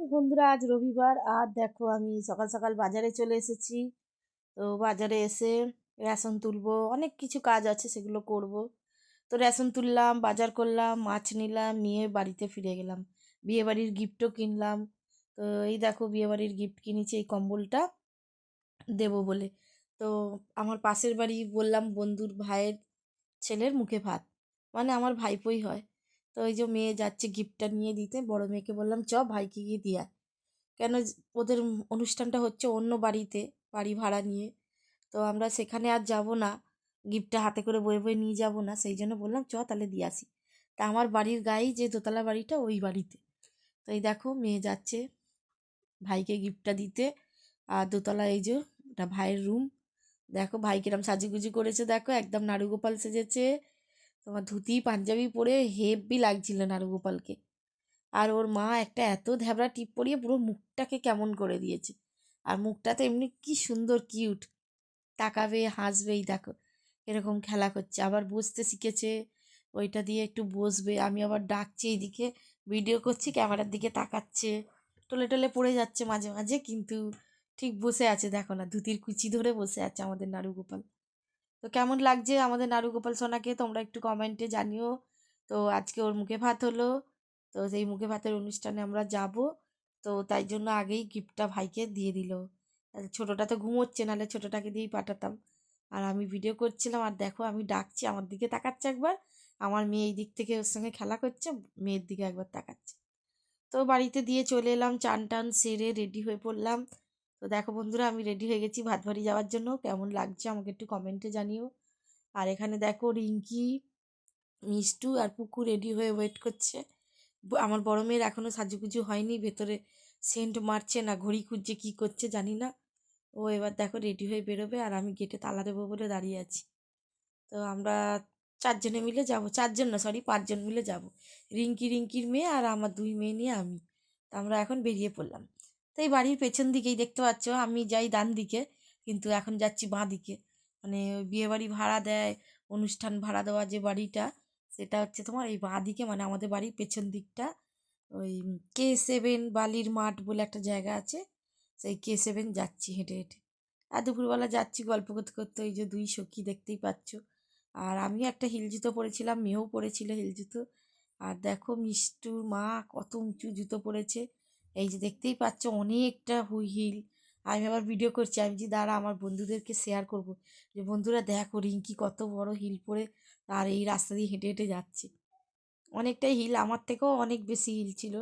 তো বন্ধুরা, আজ রবিবার। আর দেখো, আমি সকাল সকাল বাজারে চলে এসেছি। তো বাজারে এসে রেশন তুলবো, অনেক কিছু কাজ আছে সেগুলো করব। তো রেশন তুললাম, বাজার করলাম, মাছ নিলাম, নিয়ে বাড়িতে ফিরে গেলাম। বিয়েবাড়ির গিফটও কিনলাম। তো এই দেখো, বিয়েবাড়ির গিফট কিনেছি এই কম্বলটা দেবো বলে। তো আমার পাশের বাড়ি বললাম, বন্ধুর ভাইয়ের ছেলের মুখে ভাত। মানে আমার ভাইপোই হয়। তো ওই যে মেয়ে যাচ্ছে গিফটটা নিয়ে দিতে, বড় মেয়েকে বললাম, চ ভাইকে গিয়ে দিয়া কেন ওদের অনুষ্ঠানটা হচ্ছে অন্য বাড়িতে, বাড়ি ভাড়া নিয়ে। তো আমরা সেখানে আর যাব না গিফটটা হাতে করে বয়ে বয়ে নিয়ে যাব না, সেই জন্য বললাম, চ তাহলে দিয়ে আসি। তা আমার বাড়ির গায়েই যে দোতলা বাড়িটা, ওই বাড়িতে। তো এই দেখো, মেয়ে যাচ্ছে ভাইকে গিফটটা দিতে। আর দোতলা এই যে এটা ভাইয়ের রুম দেখো ভাই কিরম সাজুগুজু করেছে, দেখো একদম নাড়ুগোপাল সেজেছে। তোমার ধুতি, পাঞ্জাবি পরে হেব্বি লাগছিল নাড়ুগোপালকে আর ওর মা একটা এত ধ্যাবড়া টিপ পরিয়ে পুরো মুখটাকে কেমন করে দিয়েছে। আর মুখটা তো এমনি কি সুন্দর, কিউট। তাকাবে হাসবে এই দেখো, এরকম খেলা করছে। আবার বসতে শিখেছে, ওইটা দিয়ে একটু বসবে। আমি আবার ডাকছি এইদিকে, ভিডিও করছি, ক্যামেরার দিকে তাকাচ্ছে। টলে টলে পড়ে যাচ্ছে মাঝে মাঝে, কিন্তু ঠিক বসে আছে, দেখো না, ধুতির কুচি ধরে বসে আছে আমাদের নাড়ুগোপাল তো কেমন লাগছে আমাদের নারু গোপাল সোনাকে? তোমরা একটু কমেন্টে জানিও। তো আজকে ওর মুখে ভাত হলো। তো সেই মুখে ভাতের অনুষ্ঠানে আমরা যাব। তো তাই জন্য আগেই গিফটটা ভাইকে দিয়ে দিল। ছোটোটা তো ঘুমোচ্ছে, নাহলে ছোটোটাকে দিয়েই পাঠাতাম। আর আমি ভিডিও করছিলাম, আর দেখো আমি ডাকছি, আমার দিকে তাকাচ্ছে একবার। আমার মেয়ে এই দিক থেকে ওর সঙ্গে খেলা করছে, মেয়ের দিকে একবার তাকাচ্ছে। তো বাড়িতে দিয়ে চলে এলাম চান টান সেরে রেডি হয়ে পড়লাম। তো দেখো বন্ধুরা, আমি রেডি হয়ে গেছি ভাত বাড়ি যাওয়ার জন্য। কেমন লাগছে আমাকে একটু কমেন্টে জানিও। আর এখানে দেখো রিঙ্কি, মিষ্টু আর পুকু রেডি হয়ে ওয়েট করছে। আমার বড় মেয়ের এখনও সাজুগুজু হয়নি, ভেতরে সেন্ট মারছে না, ঘড়ি খুঁজছে কী করছে জানি না। ও এবার দেখো রেডি হয়ে বেরোবে আর আমি গেটে তালা দেবো বলে দাঁড়িয়ে আছি। তো আমরা চারজনে মিলে যাব, চারজন না সরি পাঁচজন মিলে যাব। রিঙ্কি, রিঙ্কির মেয়ে আর আমার দুই মেয়ে নিয়ে আমি। তো আমরা এখন বেরিয়ে পড়লাম। তো এই বাড়ির পেছন দিকেই দেখতে পাচ্ছ, আমি যাই ডান দিকে, কিন্তু এখন যাচ্ছি বাঁ দিকে। মানে বিয়ে বাড়ি ভাড়া দেয়, অনুষ্ঠান ভাড়া দেওয়া যে বাড়িটা, সেটা হচ্ছে তোমার এই বাঁ দিকে মানে আমাদের বাড়ির পেছন দিকটা। ওই কে সেভেন বালির মাঠ বলে একটা জায়গা আছে, সেই কে সেভেন যাচ্ছি হেঁটে হেঁটে। আর দুপুরবেলা যাচ্ছি গল্প করতে করতে, ওই যে দুই সখী দেখতেই পাচ্ছ। আর আমিও একটা হিল জুতো পরেছিলাম, মেয়েও পরেছিল হিল জুতো। আর দেখো মিষ্টুর মা কত উঁচু জুতো পরেছে। এই যে দেখতেই পাচ্ছ অনেকটা হুই হিল আমি আবার ভিডিও করছি, আমি যে দাঁড়া আমার বন্ধুদেরকে শেয়ার করব। যে বন্ধুরা দেখো রিঙ্কি কত বড় হিল পরে আর এই রাস্তা দিয়ে হেঁটে হেঁটে যাচ্ছে। অনেকটাই হিল আমার থেকেও অনেক বেশি হিল ছিল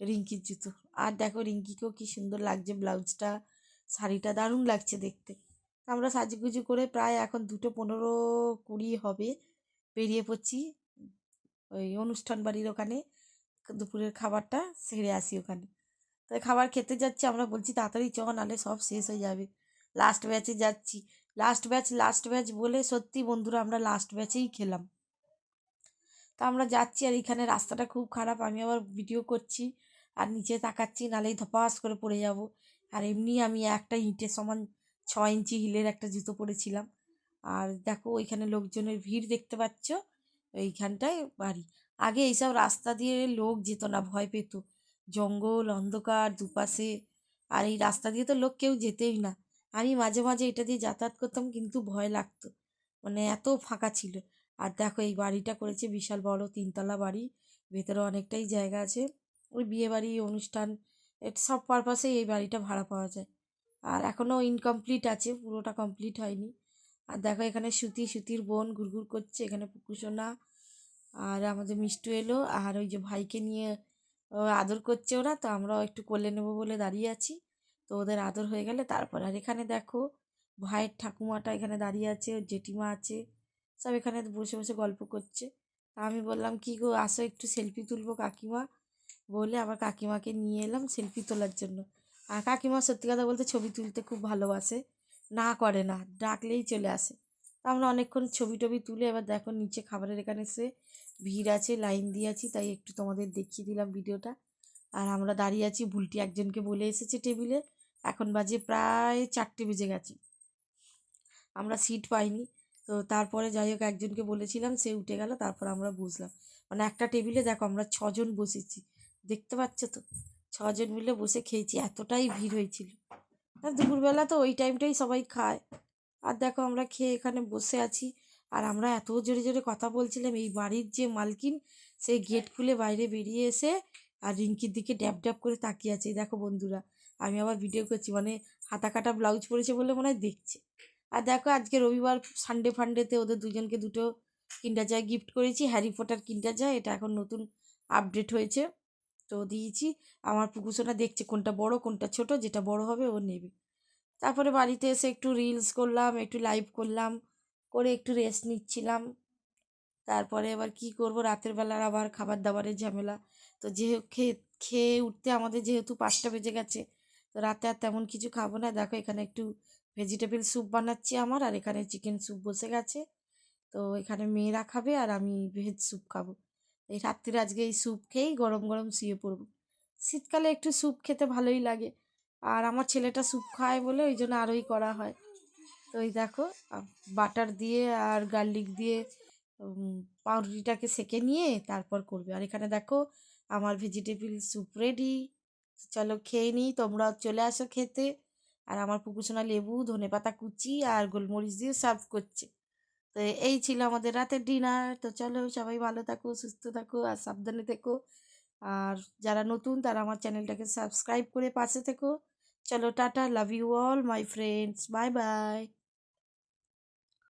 রিঙ্কির জুতো। আর দেখো রিঙ্কিকেও কি সুন্দর লাগছে ব্লাউজটা, শাড়িটা দারুণ লাগছে দেখতে। আমরা সাজুগুজু করে প্রায় এখন দুটো পনেরো কুড়ি হবে, বেরিয়ে পড়ছি ওই অনুষ্ঠান বাড়ির ওখানে। দুপুরের খাবারটা সেরে আসি ওখানে। তাই খাবার খেতে যাচ্ছি, আমরা বলছি তাড়াতাড়ি চ নাহলে সব শেষ হয়ে যাবে। লাস্ট ব্যাচে যাচ্ছি। লাস্ট ব্যাচ লাস্ট ব্যাচ বলে সত্যি বন্ধুরা আমরা লাস্ট ব্যাচেই খেলাম। তা আমরা যাচ্ছি আর এখানে রাস্তাটা খুব খারাপ, আমি আবার ভিডিও করছি। আর নিচে তাকাচ্ছি, নাহলেই ধপাস করে পড়ে যাব। আর এমনি আমি একটা ইঁটের সমান ছ ইঞ্চি হিলের একটা জুতো পরেছিলাম। আর দেখো ওইখানে লোকজনের ভিড় দেখতে পাচ্ছ, ওইখানটায় বাড়ি। আগে এইসব রাস্তা দিয়ে লোক যেত না, ভয় পেত। জঙ্গল, অন্ধকার দুপাশে। আর এই রাস্তা দিয়ে তো লোক কেউ যেতেই না। আমি মাঝে মাঝে এটা দিয়ে যাতায়াত করতাম, কিন্তু ভয় লাগতো। মানে এত ফাঁকা ছিল। আর দেখো, এই বাড়িটা করেছে বিশাল বড় তিনতলা বাড়ি। ভেতরে অনেকটাই জায়গা আছে। ওই বিয়ে বাড়ি, অনুষ্ঠান সব পারপাসেই এই বাড়িটা ভাড়া পাওয়া যায়। আর এখনও ইনকমপ্লিট আছে, পুরোটা কমপ্লিট হয়নি। আর দেখো, এখানে সুতি, সুতির বোন ঘুরঘুর করছে। এখানে পুকুসোনা আর আমাদের মিষ্টু এলো। আর ওই যে ভাইকে নিয়ে আদর করছে ওরা, তো আমরাও একটু কোলে নেব বলে দাঁড়িয়ে আছি। তো ওদের আদর হয়ে গেলে তারপর আর এখানে দেখো, ভাইয়ের ঠাকুমাটা এখানে দাঁড়িয়ে আছে, ওর জেঠিমা আছে, সব এখানে বসে বসে গল্প করছে। আমি বললাম, কি গো, আসো একটু সেলফি তুলবো কাকিমা? বলে আবার কাকিমাকে নিয়ে এলাম সেলফি তোলার জন্য। আর কাকিমা সত্যি কথা বলতে ছবি তুলতে খুব ভালোবাসে, না করে না, ডাকলেই চলে আসে। তা আমরা অনেকক্ষণ ছবি টবি তুলে এবার দেখো নিচে খাবারের এখানে এসে ভিড় আছে, লাইন দিয়ে আছি, তাই একটু তোমাদের দেখিয়ে দিলাম ভিডিওটা। আর আমরা দাঁড়িয়ে আছি, ভুলটি একজনকে বলে এসেছে টেবিলে। এখন বাজে প্রায় চারটে বেজে গেছে। আমরা সিট পাইনি। তো তারপরে যাই হোক, একজনকে বলেছিলাম, সে উঠে গেল, তারপর আমরা বুঝলাম মানে একটা টেবিলে, দেখো আমরা ছজন বসেছি। দেখতে পাচ্ছ তো? ছজন মিলে বসে খেয়েছি, এতটাই ভিড় হয়েছিল। আর দুপুরবেলা তো ওই টাইমটাই সবাই খায়। আর দেখো আমরা খেয়ে এখানে বসে আছি। আর আমরা এত জোরে জোরে কথা বলছিলাম, এই বাড়ির যে মালকিন, সেই গেট খুলে বাইরে বেরিয়ে এসে আর রিঙ্কির দিকে ড্যাব ড্যাব করে তাকিয়ে আছে। দেখো বন্ধুরা, আমি আবার ভিডিও করছি মানে হাতা কাটা ব্লাউজ পরেছে বলে মনে হয় দেখছে। আর দেখো আজকে রবিবার সানডে ফান্ডেতে ওদের দুজনকে দুটো কিন্ডার জয় গিফট করেছি হ্যারি ফোটার কিন্ডার জয় এটা এখন নতুন আপডেট হয়েছে। তো দিয়েছি, আমার পুকুসোনা দেখছে কোনটা বড়, কোনটা ছোট, যেটা বড় হবে ও নেবে। তারপরে বাড়িতে এসে একটু রিলস করলাম, একটু লাইভ করলাম। করে একটু রেস্ট নিচ্ছিলাম। তারপরে এবার কি করব? রাতের বেলার আবার খাবার দাবারের ঝামেলা। তো যে খেয়ে খেয়ে উঠতে আমাদের যেহেতু পাঁচটা বেজে গেছে, তো রাতে আর তেমন কিছু খাব না। দেখো এখানে একটু ভেজিটেবল স্যুপ বানাচ্ছি আমার আর এখানে চিকেন স্যুপ বসে গেছে। তো এখানে মেয়েরা খাবে আর আমি ভেজ স্যুপ খাব। এই রাত্রির আজকে এই স্যুপ খেয়েই গরম গরম শুয়ে পড়ব। শীতকালে একটু স্যুপ খেতে ভালোই লাগে। আর আমার ছেলেটা স্যুপ খায় বলে ওই জন্য আরোই করা হয়। তো এই দেখো বাটার দিয়ে আর গার্লিক দিয়ে পাউরুটিটাকে সেকে নিয়ে তারপর করবে। আর এখানে দেখো, আমার ভেজিটেবিল স্যুপ রেডি। চলো খেয়ে নিই, তোমরাও চলে আসো খেতে। আর আমার পুকুসোনা লেবু ধনেপাতা কুচি আর গোলমরিচ দিয়ে সার্ভ করছে। তো এই ছিল আমাদের রাতের ডিনার। তো চলো সবাই ভালো থাকো, সুস্থ থাকো আর সাবধানে থেকো। আর যারা নতুন, তারা আমার চ্যানেলটাকে সাবস্ক্রাইব করে পাশে থেকো। চলো tata, love you all, my friends, bye bye.